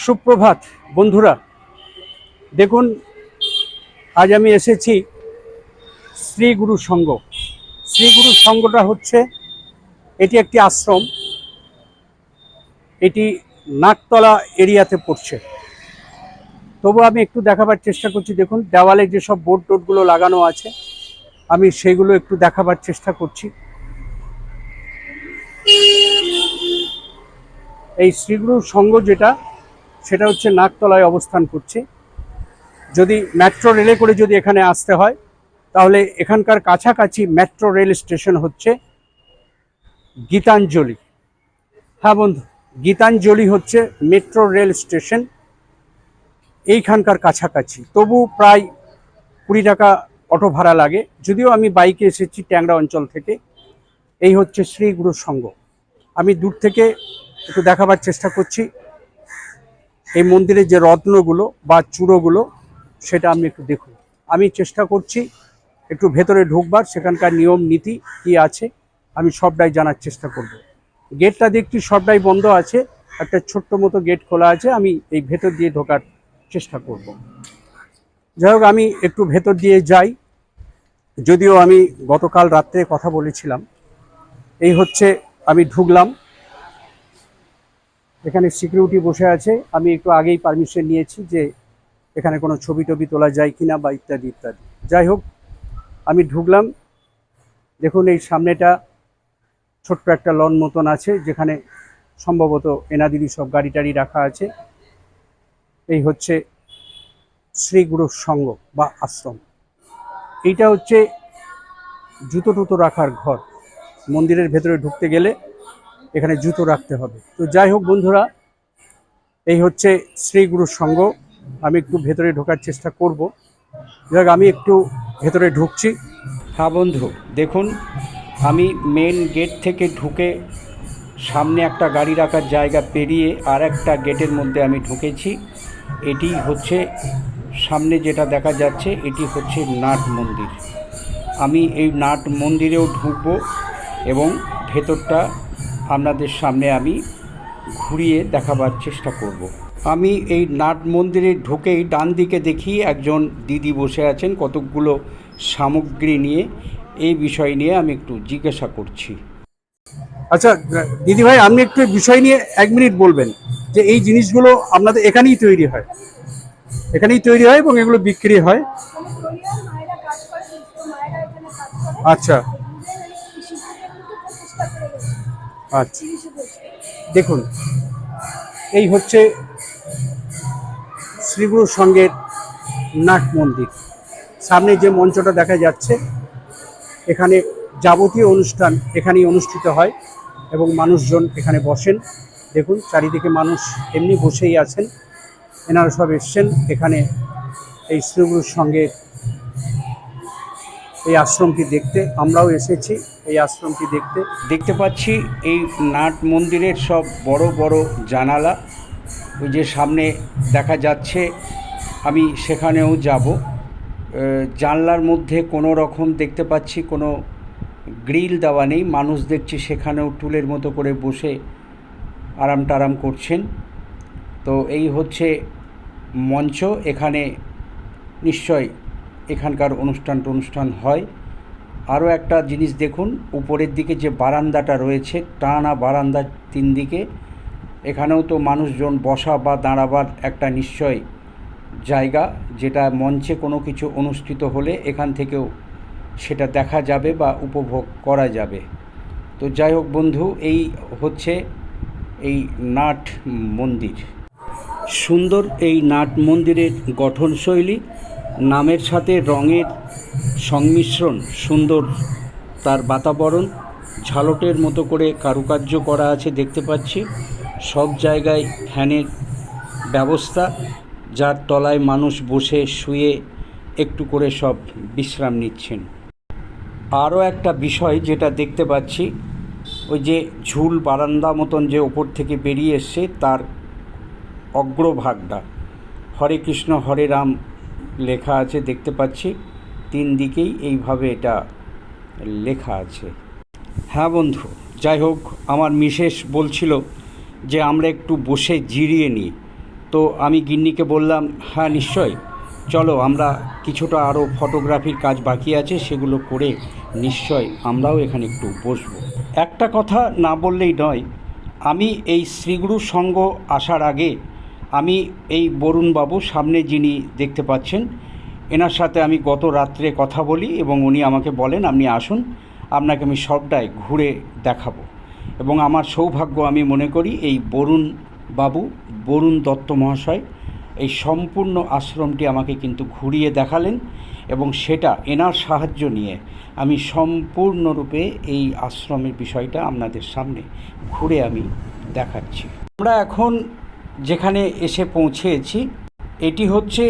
সুপ্রভাত, বন্ধুরা। দেখুন, আজ আমি এসেছি শ্রী গুরু সংঘ। শ্রী গুরু সংঘটা হচ্ছে, এটি একটি আশ্রম। এটি নাকতলা এরিয়াতে পড়ছে। তবু আমি একটু দেখাবার চেষ্টা করছি। দেখুন, দেওয়ালে যেসব বোর্ড টোর্ডগুলো লাগানো আছে, আমি সেগুলো একটু দেখাবার চেষ্টা করছি। এই শ্রীগুরু সংঘ যেটা সেটা হচ্ছে নাকতলায় অবস্থান করছে। যদি মেট্রো রেলে করে যদি এখানে আসতে হয়, তাহলে এখানকার কাছাকাছি মেট্রো রেল স্টেশন হচ্ছে গীতাঞ্জলি। হ্যাঁ বন্ধু, গীতাঞ্জলি হচ্ছে মেট্রো রেল স্টেশন এইখানকার কাছাকাছি। তবু প্রায় কুড়ি টাকা অটো ভাড়া লাগে। যদিও আমি বাইকে এসেছি ট্যাংরা অঞ্চল থেকে। এই হচ্ছে শ্রী গুরু সংঘ আমি দূর থেকে একটু দেখাবার চেষ্টা করছি। এই মন্দিরের যে রত্নগুলো বা চূড়োগুলো, সেটা আপনি একটু দেখুন। আমি চেষ্টা করছি একটু ভেতরে ঢুকবার, সেখানকার নিয়ম, নীতি কি আছে, আমি সবটাই জানার চেষ্টা করব। গেটটা দেখছি সবটাই বন্ধ আছে, একটা ছোট্ট মতো গেট খোলা আছে, আমি এই ভেতর দিয়ে ঢোকার চেষ্টা করব। যাই হোক, আমি একটু ভেতর দিয়ে যাই। যদিও আমি গতকাল রাত্রে কথা বলেছিলাম, এই হচ্ছে আমি ঢুকলাম। এখানে সিকিউরিটি বসে আছে। আমি একটু আগেই পারমিশন নিয়েছি যে এখানে কোনো ছবি টবি তোলা যায় কিনা বা ইত্যাদি ইত্যাদি। যাই হোক, আমি ঢুকলাম। দেখুন, এই সামনেটা ছোট্ট একটা লন মতন আছে, যেখানে সম্ভবত এনাদিদি সব গাড়ি টাড়ি রাখা আছে। এই হচ্ছে শ্রী গুরু সংঘ বা আশ্রম। এইটা হচ্ছে জুতো টুতো রাখার ঘর। মন্দিরের ভেতরে ঢুকতে গেলে এখানে জুতো রাখতে হবে। তো যাই হোক বন্ধুরা, এই হচ্ছে শ্রী গুরু সংঘ আমি একটু ভেতরে ঢোকার চেষ্টা করব। যাক আমি একটু ভেতরে ঢুকছি। হ্যাঁ বন্ধু, দেখুন, আমি মেন গেট থেকে ঢুকে সামনে একটা গাড়ি রাখার জায়গা পেরিয়ে আর একটা গেটের মধ্যে আমি ঢুকেছি। এটি হচ্ছে সামনে যেটা দেখা যাচ্ছে, এটি হচ্ছে নাট মন্দির। আমি এই নাট মন্দিরেও ঢুকবো এবং ভেতরটা আপনাদের সামনে আমি ঘুরিয়ে দেখাবার চেষ্টা করব। আমি এই নাট মন্দিরে ঢুকেই ডান দিকে দেখি একজন দিদি বসে আছেন কতকগুলো সামগ্রী নিয়ে। এই বিষয় নিয়ে আমি একটু জিজ্ঞাসা করছি। আচ্ছা দিদি ভাই আপনি একটু বিষয় নিয়ে এক মিনিট বলবেন যে এই জিনিসগুলো আপনাদের এখানেই তৈরি হয়। এখানেই তৈরি হয় এবং এগুলো বিক্রি হয়। মায়েরা কাজ করে তো মায়েরা এখানে কাজ করে। আচ্ছা। আচ্ছা। দেখুন, এই হচ্ছে শ্রীগুরু সঙ্গের নাট মন্দির। সামনে যে মঞ্চটা দেখা যাচ্ছে, এখানে যাবতীয় অনুষ্ঠান এখানেই অনুষ্ঠিত হয় এবং মানুষজন এখানে বসেন। দেখুন, চারিদিকে মানুষ এমনি বসেই আছেন। এনারা সব এসছেন। এখানে এই শ্রীগুরুর সঙ্গে এই আশ্রমটি দেখতে, আমরাও এসেছি এই আশ্রমটি দেখতে। দেখতে পাচ্ছি এই নাট মন্দিরের সব বড় বড় জানালা। ওই যে সামনে দেখা যাচ্ছে, আমি সেখানেও যাব। জানলার মধ্যে কোনো রকম দেখতে পাচ্ছি কোনো গ্রিল দেওয়া নেই। মানুষ দেখছি সেখানেও টুলের মতো করে বসে আরাম টারাম করছেন। তো এই হচ্ছে মঞ্চ। এখানে নিশ্চয় এখানকার অনুষ্ঠান টনুষ্ঠান হয়। আরও একটা জিনিস দেখুন, উপরের দিকে যে বারান্দাটা রয়েছে, টানা বারান্দা তিন দিকে, এখানেও তো মানুষজন বসা বা দাঁড়াবার একটা নিশ্চয় জায়গা, যেটা মঞ্চে কোনো কিছু অনুষ্ঠিত হলে এখান থেকেও সেটা দেখা যাবে বা উপভোগ করা যাবে। তো যাই হোক বন্ধু, এই হচ্ছে এই নাট মন্দির। সুন্দর এই নাট মন্দিরের গঠনশৈলী নামের সাথে রঙের সংমিশ্রণ সুন্দর। তার বাতাবরণ, ঝালটের মতো করে কারুকার্য করা আছে দেখতে পাচ্ছি। সব জায়গায় ফ্যানের ব্যবস্থা, যার তলায় মানুষ বসে শুয়ে একটু করে সব বিশ্রাম নিচ্ছেন। আরও একটা বিষয় যেটা দেখতে পাচ্ছি, ওই যে ঝুল বারান্দা মতন যে ওপর থেকে বেরিয়ে এসছে, তার অগ্রভাগটা। হরে কৃষ্ণ, হরে রাম লেখা আছে, দেখতে পাচ্ছি। তিন দিকেই এইভাবে এটা লেখা আছে। হ্যাঁ বন্ধু, যাই হোক, আমার মিসেস বলছিল যে আমরা একটু বসে জিরিয়ে নিই। তো আমি গিন্নিকে বললাম হ্যাঁ নিশ্চয় চলো, আমরা কিছুটা আরও ফটোগ্রাফির কাজ বাকি আছে, সেগুলো করে নিশ্চয় আমরাও এখানে একটু বসবো। একটা কথা না বললেই নয়, আমি এই শ্রীগুরু সংঘ আসার আগে আমি এই বরুণবাবু সামনে যিনি দেখতে পাচ্ছেন, এনার সাথে আমি গত রাত্রে কথা বলি এবং উনি আমাকে বলেন, আপনি আসুন, আপনাকে আমি সবটাই ঘুরে দেখাবো। এবং আমার সৌভাগ্য আমি মনে করি এই বরুণ বাবু বরুণ দত্ত মহাশয় এই সম্পূর্ণ আশ্রমটি আমাকে কিন্তু ঘুরিয়ে দেখালেন এবং সেটা এনার সাহায্য নিয়ে আমি সম্পূর্ণরূপে এই আশ্রমের বিষয়টা আপনাদের সামনে ঘুরে আমি দেখাচ্ছি। আমরা এখন যেখানে এসে পৌঁছেছি, এটি হচ্ছে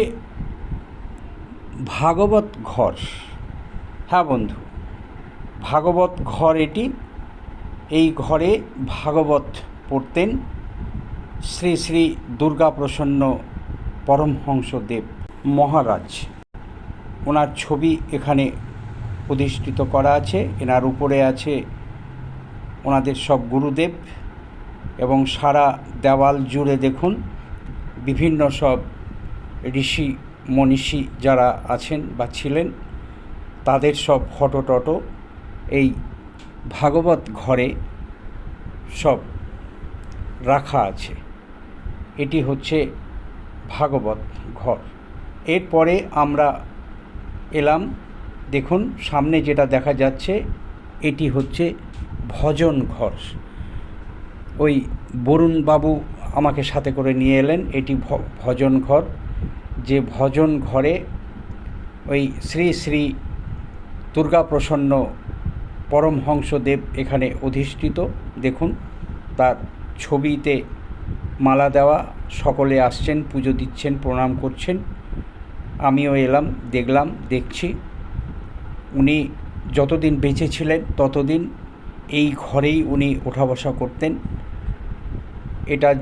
ভাগবত ঘর। হ্যাঁ বন্ধু, ভাগবত ঘর এটি। এই ঘরে ভাগবত পড়তেন শ্রী শ্রী দুর্গাপ্রসন্ন পরমহংসদেব মহারাজ। ওনার ছবি এখানে প্রতিষ্ঠিত করা আছে, এনার উপরে আছে ওনাদের সব গুরুদেব। এবং সারা দেওয়াল জুড়ে দেখুন বিভিন্ন সব ঋষি, মনীষী যারা আছেন বা ছিলেন, তাদের সব ফটো টটো এই ভাগবত ঘরে সব রাখা আছে। এটি হচ্ছে ভাগবত ঘর। এরপরে আমরা এলাম, দেখুন সামনে যেটা দেখা যাচ্ছে, এটি হচ্ছে ভজন ঘর। ওই বরুণ বাবু আমাকে সাথে করে নিয়ে এলেন। এটি ভজন ঘর। যে ভজন ঘরে ওই শ্রী শ্রী দুর্গাপ্রসন্ন পরমহংসদেব এখানে অধিষ্ঠিত। দেখুন, তার ছবিতে মালা দেওয়া, সকলে আসছেন, পুজো দিচ্ছেন, প্রণাম করছেন। আমিও এলাম, দেখলাম, দেখছি। উনি যতদিন বেঁচে ছিলেন, ততদিন এই ঘরেই উনি ওঠা বসা করতেন। এটা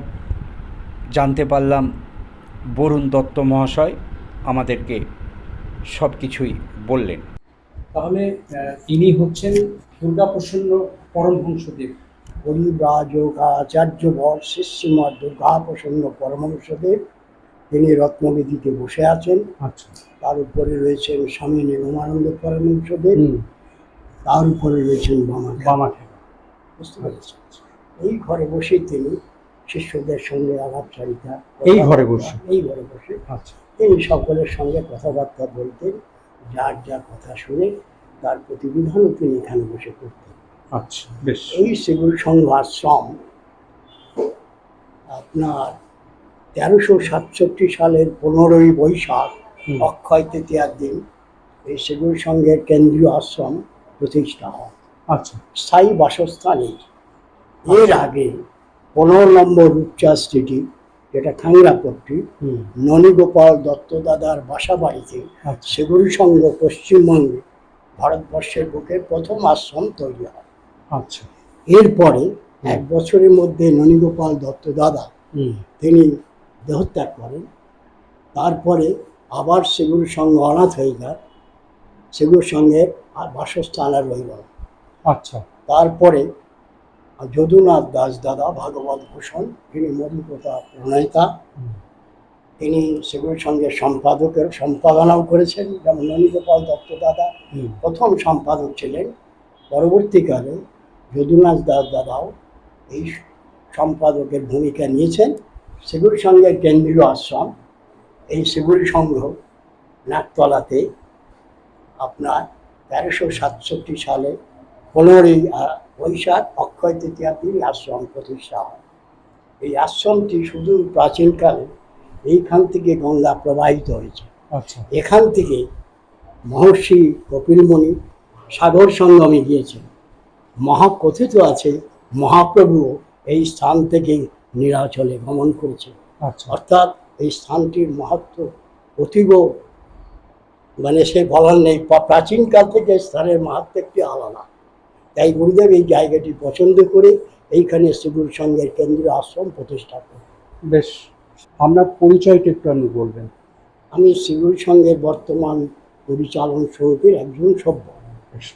জানতে পারলাম বরুণ দত্ত মহাশয় আমাদেরকে সব কিছুই বললেন। তাহলে তিনি হচ্ছেন দুর্গাপ্রসন্ন পরমহংসদেব। পরিব্রাজকাচার্য বর শ্রীশ্রীমদ দুর্গা প্রসন্ন পরমহংসদেব। তিনি রত্নবেদিতে বসে আছেন। আচ্ছা। তার উপরে রয়েছেন স্বামী নিগমানন্দ পরমহংসদেব। তার উপরে রয়েছেন বামা বামা বুঝতে পেরেছেন? এই ঘরে বসে তিনি শিষ্যদের সঙ্গে আলাপচারিতা এই ঘরে বসে? এই ঘরে বসে। আচ্ছা। তিনি সকলের সঙ্গে কথাবার্তা বলতেন যার যা কথা শুনে তার প্রতিবিধানও তিনি এখানে বসে করতেন। আচ্ছা বেশ। এই সেগুল সংঘ আশ্রম আপনার তেরোশো সাতষট্টি সালের পনেরোই বৈশাখ। অক্ষয় তৃতীয়ার দিন এই সেগুল সংঘের কেন্দ্রীয় আশ্রম প্রতিষ্ঠা হয়। আচ্ছা। স্থায়ী বাসস্থানে। এর আগে পনেরো নম্বর রূপচা স্ট্রিটি যেটা খাংরাপট্টি ননীগোপাল দত্ত দাদার বাসা বাড়িতে আচ্ছা। সেগুল সংঘ পশ্চিমবঙ্গে ভারতবর্ষের বুকে প্রথম আশ্রম তৈরি হয়। আচ্ছা। এরপরে এক বছরের মধ্যে ননীগোপাল দত্ত দাদা তিনি দেহত্যাগ করেন। তারপরে আবার সেগুলোর সঙ্গে অনাথ হয়ে যায়। সেগুলোর সঙ্গে আর বাসস্থান আর রইল আচ্ছা। তারপরে যদুনাথ দাস দাদা ভাগবত ভূষণ তিনি মধুকথা প্রণেতা হুম। তিনি সেগুলোর সঙ্গে সম্পাদকের সম্পাদনাও করেছেন যেমন ননীগোপাল দত্ত দাদা প্রথম সম্পাদক ছিলেন পরবর্তীকালে যদুনাথ দাস দাদাও এই সম্পাদকের ভূমিকা নিয়েছেন সেগুলি সঙ্গে কেন্দ্রীয় আশ্রম এই সেগুলি সংঘ নাকতলাতে আপনার তেরোশো সাতষট্টি সালে পনেরোই বৈশাখ অক্ষয় তৃতীয়ার দিন আশ্রম প্রতিষ্ঠা হয়। এই আশ্রমটি শুধু প্রাচীনকালে এইখান থেকে গঙ্গা প্রবাহিত হয়েছে। আচ্ছা। এখান থেকে মহর্ষি কপিলমণি সাগর সঙ্গমে গিয়েছেন। মহাকথিত আছে মহাপ্রভু এই স্থান থেকে নিরাচলে গমন করেছেন। আচ্ছা। অর্থাৎ এই স্থানটির মাহাত্ম অতীব মানে সে বলার নেই প্রাচীনকাল থেকে স্থানের মাহাত্ম একটি আলাদা। তাই গুরুদেব এই জায়গাটি পছন্দ করে এইখানে শ্রীগুরু সংঘের কেন্দ্রীয় আশ্রম প্রতিষ্ঠা করে। বেশ আপনার পরিচয়টা একটু আপনি বলবেন। আমি শ্রীগুরু সংঘের বর্তমান পরিচালন সমিতির একজন সভ্য।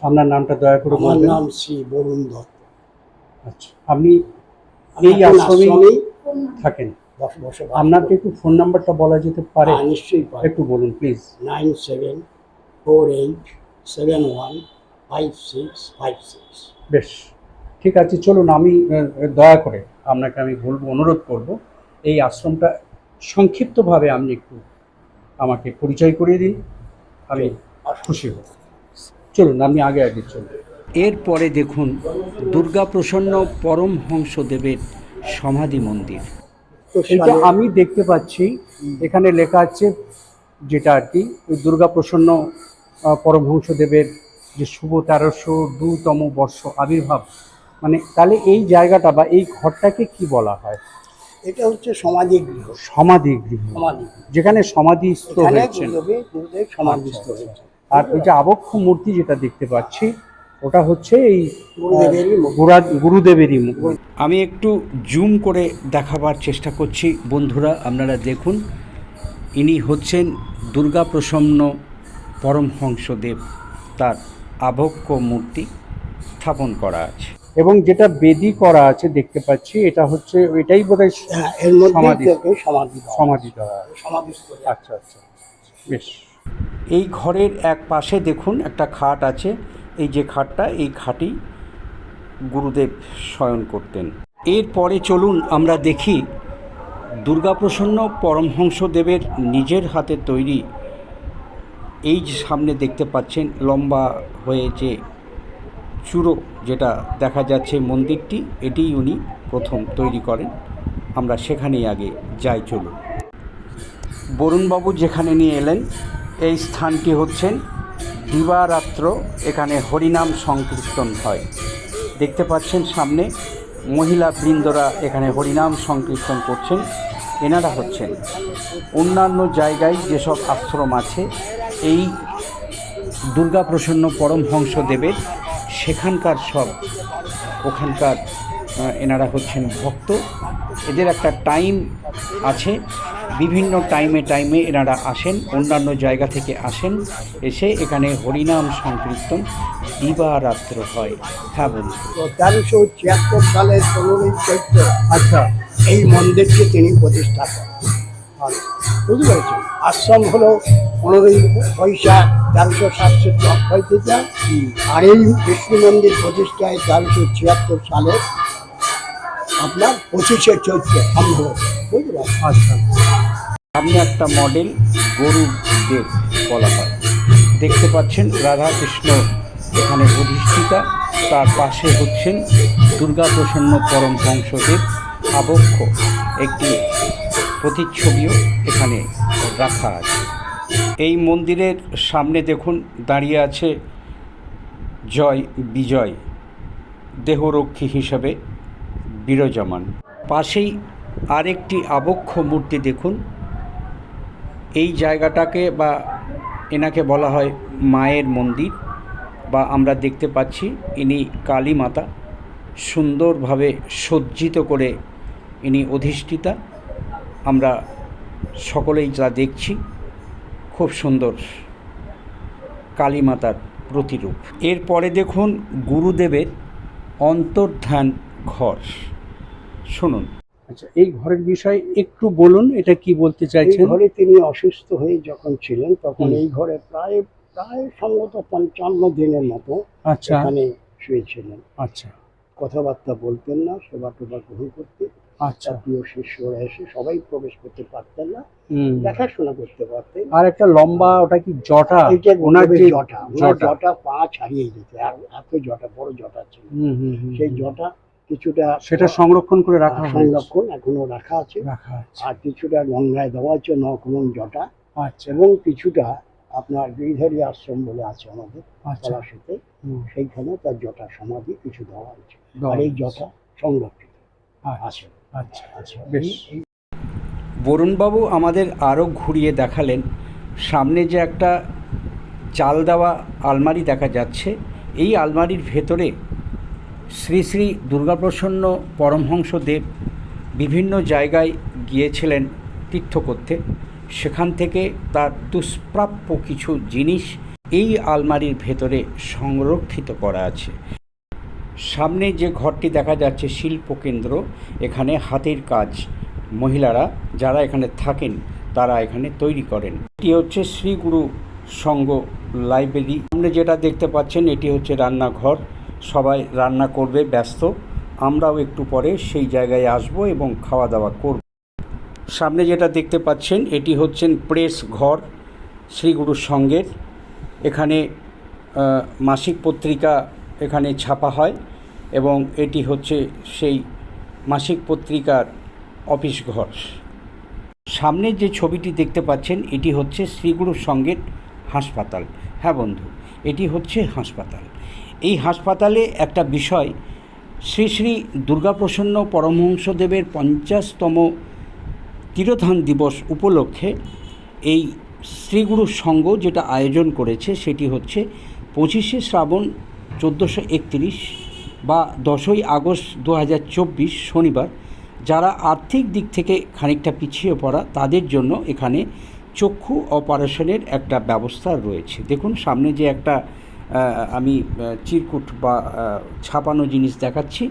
আপনার নামটা দয়া করে আমার নাম শ্রী বরুণ দত্ত। আচ্ছা আপনি আমি এই আশ্রমেই থাকেন। আপনাকে একটু ফোন নাম্বারটা বলা যেতে পারে? হ্যাঁ, নিশ্চয়ই একটু বলুন please. Nine seven four eight seven one five six five six বেশ ঠিক আছে চলুন আমি দয়া করে আপনাকে আমি বলব অনুরোধ করব। এই আশ্রমটা সংক্ষিপ্তভাবে আপনি একটু আমাকে পরিচয় করিয়ে দিন আমি খুশি হব। চলুন আমি আগে আগে চলুন এরপরে দেখুন দুর্গাপ্রসন্ন পরমহংসদেবের সমাধি মন্দির। এটা আমি দেখতে পাচ্ছি এখানে লেখা আছে যেটা আর কি ওই দুর্গা প্রসন্ন আহ, পরমহংসদেবের যে শুভ তেরোশো দুতম বর্ষ আবির্ভাব মানে তাহলে এই জায়গাটা বা এই ঘরটাকে কি বলা হয়? এটা হচ্ছে সমাধি গৃহ। সমাধি গৃহ। সমাধি যেখানে সমাধিস্থ এখানে হয়েছেন। সমাধিস্থ হয়েছে আর ওই যে আবক্ষ মূর্তি যেটা দেখতে পাচ্ছি ওটা হচ্ছে এই গুরুদেবেরই আমি একটু জুম করে দেখাবার চেষ্টা করছি। বন্ধুরা আপনারা দেখুন ইনি হচ্ছেন দুর্গাপ্রসন্ন পরমহংসদেব তার আবক্ষ মূর্তি স্থাপন করা আছে। এবং যেটা বেদি করা আছে দেখতে পাচ্ছি এটা হচ্ছে এটাই বোধহয় হ্যাঁ এর মধ্যে সমাধি। সমাধি দেওয়া। সমাধি আচ্ছা আচ্ছা। বেশ। এই ঘরের এক পাশে দেখুন একটা খাট আছে। এই যে খাটটা এই খাটই গুরুদেব শয়ন করতেন। এরপরে চলুন আমরা দেখি দুর্গাপ্রসন্ন পরমহংসদেবের নিজের হাতে তৈরি এই যে সামনে দেখতে পাচ্ছেন, লম্বা হয়ে যে চূড়ো যেটা দেখা যাচ্ছে মন্দিরটি, এটিই উনি প্রথম তৈরি করেন। আমরা সেখানেই আগে যাই, চলুন। বরুণবাবু যেখানে নিয়ে এলেন, এই স্থানটি হচ্ছেন দিবারাত্র, এখানে হরিনাম সংকীর্তন হয়। দেখতে পাচ্ছেন সামনে মহিলা বৃন্দরা এখানে হরিনাম সংকীর্তন করছেন। এনারা হচ্ছেন অন্যান্য জায়গায় যেসব আশ্রম আছে এই দুর্গাপ্রসন্ন পরমহংসদেবের সেখানকার সব ওখানকার এনারা হচ্ছেন ভক্ত। এদের একটা টাইম আছে। বিভিন্ন টাইমে টাইমে এনারা আসেন অন্যান্য জায়গা থেকে আসেন এসে এখানে হরিনাম সংকীর্তন দিবারাত্র হয়। হ্যাঁ বলুন। তেরোশো ছিয়াত্তর পনেরোই চৈত্র আচ্ছা। এই মন্দিরকে তিনি প্রতিষ্ঠা করেন। বুঝতে আশ্রম হলো পনেরোই পয়সা তেরোশো সাতষট্টি অক্ষয় তৃতীয়া। আর এই বিষ্ণু মন্দির প্রতিষ্ঠায় তেরোশো ছিয়াত্তর সালে আপনার পঁচিশে চৈত্র সম্ভবত বুঝতে পারছেন আচ্ছা। সামনে একটা মডেল গরুর দেব বলা হয়। দেখতে পাচ্ছেন রাধা কৃষ্ণ এখানে অধিষ্ঠিতা। তার পাশে হচ্ছেন দুর্গা প্রসন্ন পরম বংশদেব আবক্ষ, একটি প্রতিচ্ছবিও এখানে রাখা আছে। এই মন্দিরের সামনে দেখুন, দাঁড়িয়ে আছে জয় বিজয়, দেহরক্ষী হিসাবে বিরাজমান। পাশেই আরেকটি আবক্ষ মূর্তি দেখুন। এই জায়গাটাকে বা এনাকে বলা হয় মায়ের মন্দির বা আমরা দেখতে পাচ্ছি ইনি কালী মাতা সুন্দরভাবে সজ্জিত করে ইনি অধিষ্ঠিতা। আমরা সকলেই যা দেখছি খুব সুন্দর কালী মাতার প্রতিরূপ। এরপরে দেখুন গুরুদেবের অন্তর্ধান ঘর। শুনুন। আচ্ছা এই ঘরের বিষয়ে একটু বলুন এটা কি বলতে এই চাইছেন? ঘরে তিনি অসুস্থ হয়ে যখন ছিলেন তখন এই ঘরে প্রায় প্রায় সম্ভবত পঞ্চান্ন দিনের মতো আচ্ছা। এখানে শুয়েছিলেন। আচ্ছা। কথাবার্তা বলতেন না সেবা টোবা গ্রহণ করতে আচ্ছা। জাতীয় শিষ্যরা এসে সবাই প্রবেশ করতে পারতেন না। দেখাশোনা করতে পারতেন। আর একটা লম্বা ওটা কি জটা? ওনার ওনার জটা। জটা। জটা পা ছাড়িয়ে যেত। আর এত জটা বড় জটা ছিল। হুম, হুম, হুম, সেই জটা কিছুটা সেটা সংরক্ষণ করে রাখা হয়েছে। সংরক্ষণ এখনও রাখা আছে। আর কিছুটা গঙ্গায় দেওয়া আছে নকমন জটা। আচ্ছা। এবং কিছুটা আপনার গিরিধারী আশ্রম বলে আছে আমাদের আচ্ছা। পলাশিতে। সেইখানে তার জটা সমাধি কিছু দেওয়া আছে দেওয়া আর এই জটা সংরক্ষিত। আচ্ছা আছে আচ্ছা আছে বেশ। বরুণবাবু আমাদের আরও ঘুরিয়ে দেখালেন। সামনে যে একটা চাল দেওয়া আলমারি দেখা যাচ্ছে এই আলমারির ভেতরে শ্রী শ্রী দুর্গাপ্রসন্ন পরমহংসদেব বিভিন্ন জায়গায় গিয়েছিলেন তীর্থ করতে। সেখান থেকে তার দুষ্প্রাপ্য কিছু জিনিস এই আলমারির ভেতরে সংরক্ষিত করা আছে। সামনে যে ঘরটি দেখা যাচ্ছে শিল্পকেন্দ্র এখানে হাতের কাজ মহিলারা যারা এখানে থাকেন, তারা এখানে তৈরি করেন। এটি হচ্ছে শ্রী গুরু সংঘ লাইব্রেরি। সামনে যেটা দেখতে পাচ্ছেন, এটি হচ্ছে রান্নাঘর। সবাই রান্না করবে, ব্যস্ত। আমরাও একটু পরে সেই জায়গায় আসব এবং খাওয়া দাওয়া করব। সামনে যেটা দেখতে পাচ্ছেন, এটি হচ্ছেন প্রেস ঘর শ্রী গুরু সংঘের। এখানে মাসিক পত্রিকা এখানে ছাপা হয় এবং এটি হচ্ছে সেই মাসিক পত্রিকার অফিস ঘর। সামনে যে ছবিটি দেখতে পাচ্ছেন, এটি হচ্ছে শ্রীগুরু সংঘের হাসপাতাল। হ্যাঁ বন্ধু, এটি হচ্ছে হাসপাতাল। এই হাসপাতালে একটা বিষয়, শ্রী শ্রী দুর্গাপ্রসন্ন পরমহংসদেবের পঞ্চাশতম তিরোধান দিবস উপলক্ষে এই শ্রীগুরু সংঘ যেটা আয়োজন করেছে, সেটি হচ্ছে পঁচিশে শ্রাবণ চোদ্দোশো একত্রিশ বা দশই আগস্ট দু হাজার চব্বিশ শনিবার, যারা আর্থিক দিক থেকে খানিকটা পিছিয়ে পড়া, তাদের জন্য এখানে চক্ষু অপারেশনের একটা ব্যবস্থা রয়েছে। দেখুন, সামনে যে একটা আমি চিরকুট বা ছাপানো জিনিস দেখাচ্ছি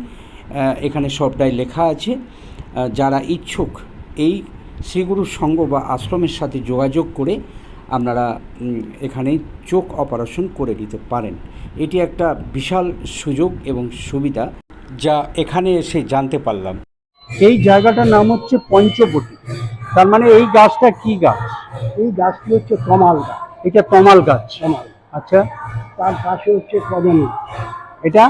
এখানে সবটাই লেখা আছে। যারা ইচ্ছুক এই শ্রীগুরু সঙ্গ বা আশ্রমের সাথে যোগাযোগ করে আপনারা এখানে চোখ অপারেশন করে নিতে পারেন। এটি একটা বিশাল সুযোগ এবং সুবিধা যা এখানে এসে জানতে পারলাম। এই জায়গাটার নাম হচ্ছে পঞ্চবটি। তার মানে এই গাছটা কি গাছ? এই গাছটি হচ্ছে কমাল গাছ। এটা তমাল গাছ। কমাল আচ্ছা তার পাশে হচ্ছে কদম এটা?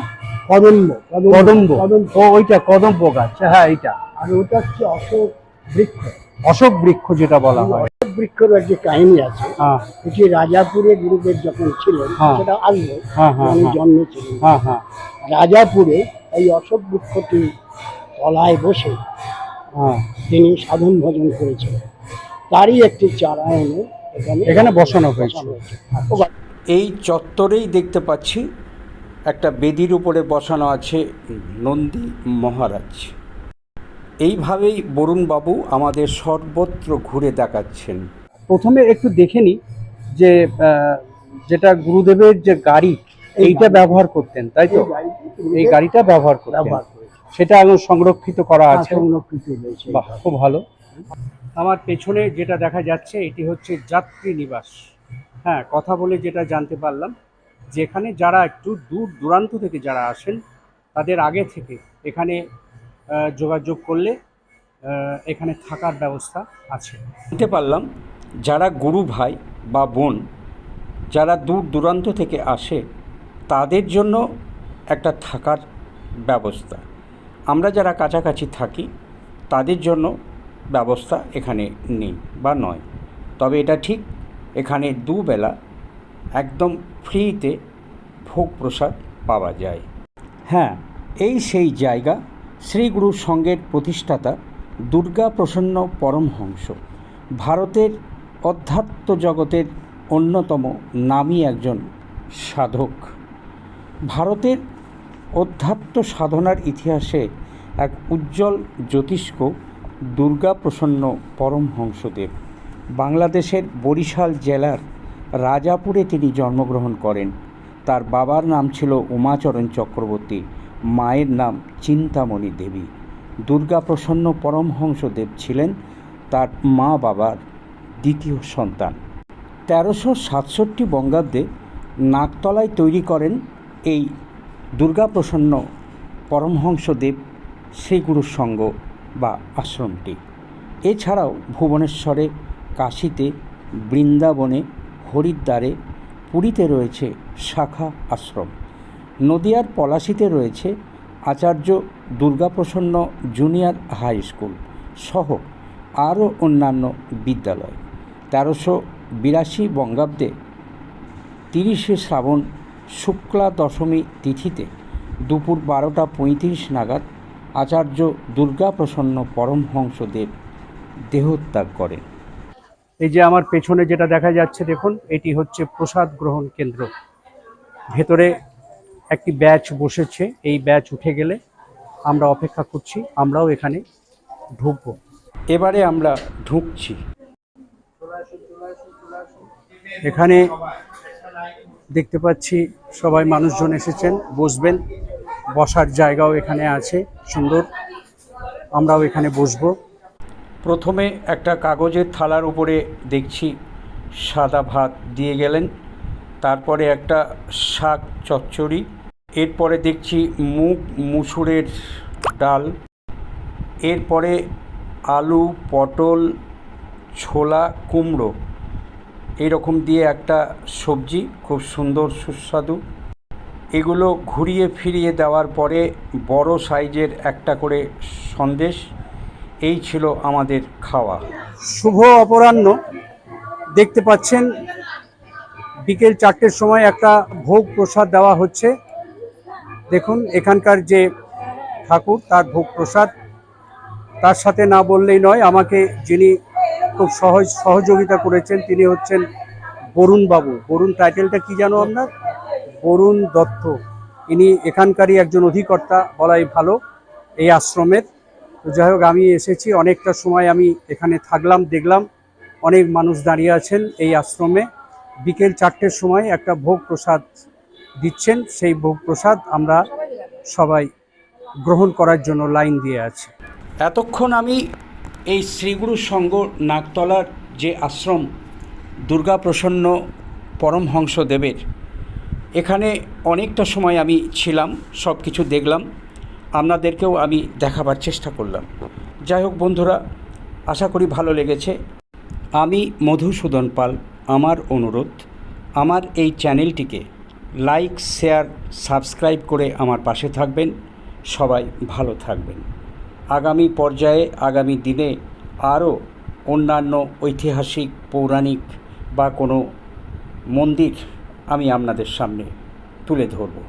কদম্ব। কদম্ব। কদম্ব। ওইটা কদম্ব গাছ। হ্যাঁ এইটা। আর ওটা হচ্ছে অশোক বৃক্ষ। অশোক বৃক্ষ যেটা বলা হয়। অশোক বৃক্ষর একটি কাহিনী আছে। হ্যাঁ। এটি রাজাপুরে গুরুদেব যখন ছিলেন হ্যাঁ। সেটা আসব হ্যাঁ, হ্যাঁ, হ্যাঁ। জন্মেছিলেন হ্যাঁ হ্যাঁ। রাজাপুরে এই অশোক বৃক্ষটি তলায় বসে হ্যাঁ। তিনি সাধন ভজন করেছিলেন। তারই একটি চারা এনে এখানে এখানে বসানো হয়েছে। এই চত্বরেই দেখতে পাচ্ছি একটা বেদির উপরে বসানো আছে নন্দী মহারাজ। এইভাবেই বরুণবাবু আমাদের সর্বত্র ঘুরে দেখাচ্ছেন। প্রথমে একটু দেখে নি যে যেটা গুরুদেবের যে গাড়ি এইটা ব্যবহার করতেন তাই তো? এই গাড়িটা ব্যবহার করতেন। সেটা এখন সংরক্ষিত করা আছে। সংরক্ষিত খুব ভালো। আমার পেছনে যেটা দেখা যাচ্ছে এটি হচ্ছে যাত্রী নিবাস। হ্যাঁ কথা বলে যেটা জানতে পারলাম যেখানে যারা একটু দূর দূরান্ত থেকে যারা আসেন তাদের আগে থেকে এখানে যোগাযোগ করলে এখানে থাকার ব্যবস্থা আছে। জানতে পারলাম, যারা গুরু ভাই বা বোন, যারা দূর দূরান্ত থেকে আসে, তাদের জন্য একটা থাকার ব্যবস্থা। আমরা যারা কাছাকাছি থাকি, তাদের জন্য ব্যবস্থা এখানে নেই বা নয়। তবে এটা ঠিক, এখানে দুবেলা একদম ফ্রিতে ভোগ প্রসাদ পাওয়া যায়। হ্যাঁ এই সেই জায়গা শ্রীগুরু সংঘের প্রতিষ্ঠাতা দুর্গা প্রসন্ন পরমহংস, ভারতের অধ্যাত্ম জগতের অন্যতম নামী একজন সাধক। ভারতের অধ্যাত্ম সাধনার ইতিহাসে এক উজ্জ্বল জ্যোতিষ্ক দুর্গা প্রসন্ন পরমহংসদেব। বাংলাদেশের বরিশাল জেলার রাজাপুরে তিনি জন্মগ্রহণ করেন। তার বাবার নাম ছিল উমাচরণ চক্রবর্তী। মায়ের নাম চিন্তামণি দেবী। দুর্গা প্রসন্ন পরমহংসদেব ছিলেন তার মা বাবার দ্বিতীয় সন্তান। তেরোশো সাতষট্টি বঙ্গাব্দে নাকতলায় তৈরি করেন এই দুর্গাপ্রসন্ন পরমহংসদেব শ্রীগুরু সংঘ বা আশ্রমটি। এছাড়াও ভুবনেশ্বরে, কাশীতে, বৃন্দাবনে, হরিদ্বারে, পুরীতে রয়েছে শাখা আশ্রম। নদিয়ার পলাশিতে রয়েছে Acharya Durgaprasanna junior high school সহ আরও অন্যান্য বিদ্যালয়। তেরোশো বিরাশি বঙ্গাব্দে তিরিশে শ্রাবণ শুক্লা দশমী তিথিতে দুপুর বারোটা পঁয়ত্রিশ নাগাদ আচার্য দুর্গাপ্রসন্ন পরমহংসদেব দেহত্যাগ করেন। এই যে আমার পেছনে যেটা দেখা যাচ্ছে, দেখুন, এটি হচ্ছে প্রসাদ গ্রহণ কেন্দ্র। ভেতরে একটি ব্যাচ বসেছে, এই ব্যাচ উঠে গেলে আমরা অপেক্ষা করছি, আমরাও এখানে ঢুকবো। এবারে আমরা ঢুকছি। এখানে দেখতে পাচ্ছি সবাই মানুষজন এসেছেন, বসবেন। বসার জায়গাও এখানে আছে, সুন্দর। আমরাও এখানে বসবো। প্রথমে একটা কাগজের থালার উপরে দেখছি সাদা ভাত দিয়ে গেলেন, তারপরে একটা শাক চচ্চড়ি এরপরে দেখছি মুগ মুসুরের ডাল, এরপরে আলু, পটল, ছোলা, কুমড়ো। এরকম দিয়ে একটা সবজি, খুব সুন্দর, সুস্বাদু। এগুলো ঘুরিয়ে ফিরিয়ে দেওয়ার পরে বড় সাইজের একটা করে সন্দেশ। এই ছিল আমাদের খাওয়া। শুভ অপরাহ্ন। দেখতে পাচ্ছেন, বিকেল চারটের সময় একটা ভোগ প্রসাদ দেওয়া হচ্ছে। দেখুন, এখানকার যে ঠাকুর, তার ভোগ প্রসাদ, তার সাথে না বললেই নয়, আমাকে যিনি খুব সহজ, সহযোগিতা করেছেন, তিনি হচ্ছেন বরুণ বাবু বরুণ টাইটেলটা কি জানো আপনার? বরুণ দত্ত। ইনি এখানকারই একজন অধিকর্তা, বলাই ভালো, এই আশ্রমের। যাই হোক, আমি এসেছি, অনেকটা সময় আমি এখানে থাকলাম, দেখলাম, অনেক মানুষ দাঁড়িয়ে আছেন এই আশ্রমে। বিকেল চারটের সময় একটা ভোগ প্রসাদ দিচ্ছেন, সেই ভোগ প্রসাদ আমরা সবাই গ্রহণ করার জন্য লাইন দিয়ে আছি। এতক্ষণ আমি এই শ্রীগুরু সঙ্গ নাগতলার যে আশ্রম দুর্গাপ্রসন্ন পরমহংসদেবের, এখানে অনেকটা সময় আমি ছিলাম, সব কিছু দেখলাম, আপনাদেরকেও আমি দেখাবার চেষ্টা করলাম। যাই হোক বন্ধুরা, আশা করি ভালো লেগেছে। আমি মধুসূদন পাল, আমার অনুরোধ, আমার এই চ্যানেলটিকে লাইক, শেয়ার, সাবস্ক্রাইব করে আমার পাশে থাকবেন। সবাই ভালো থাকবেন। আগামী পর্যায়ে, আগামী দিনে আরও অন্যান্য ঐতিহাসিক, পৌরাণিক বা কোনো মন্দির আমি আপনাদের সামনে তুলে ধরব।